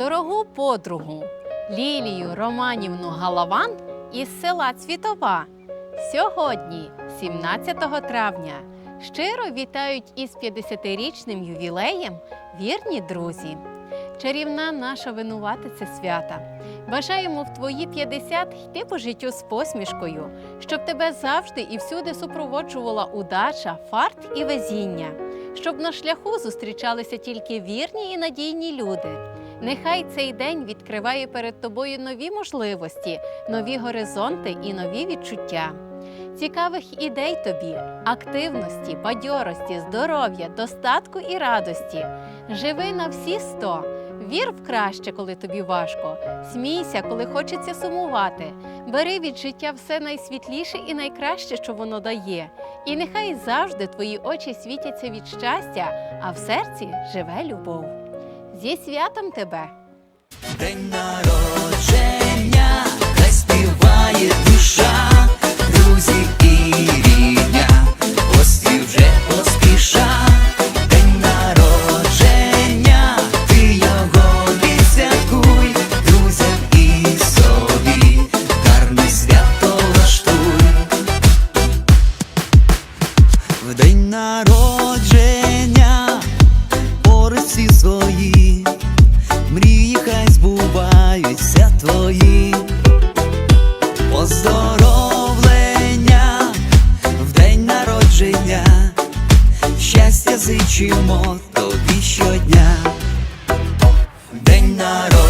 дорогу подругу Лілію Романівну Галаван із села Цвітова. Сьогодні, 17 травня, щиро вітають із 50-річним ювілеєм вірні друзі. Чарівна наша винуватиця свята. Бажаємо в твої 50 йти по життю з посмішкою, щоб тебе завжди і всюди супроводжувала удача, фарт і везіння, щоб на шляху зустрічалися тільки вірні і надійні люди. Нехай цей день відкриває перед тобою нові можливості, нові горизонти і нові відчуття. Цікавих ідей тобі, активності, бадьорості, здоров'я, достатку і радості. Живи на всі сто. Вір в краще, коли тобі важко. Смійся, коли хочеться сумувати. Бери від життя все найсвітліше і найкраще, що воно дає. І нехай завжди твої очі світяться від щастя, а в серці живе любов. Зі святом тебе! День народження, щастя зичимо тобі щодня. День народження,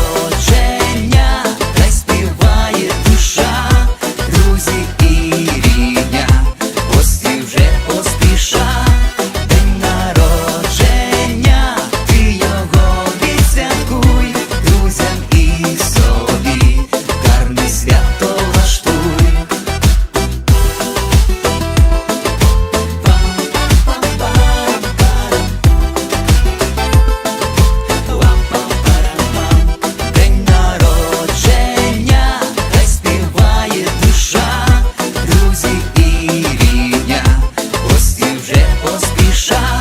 deixar.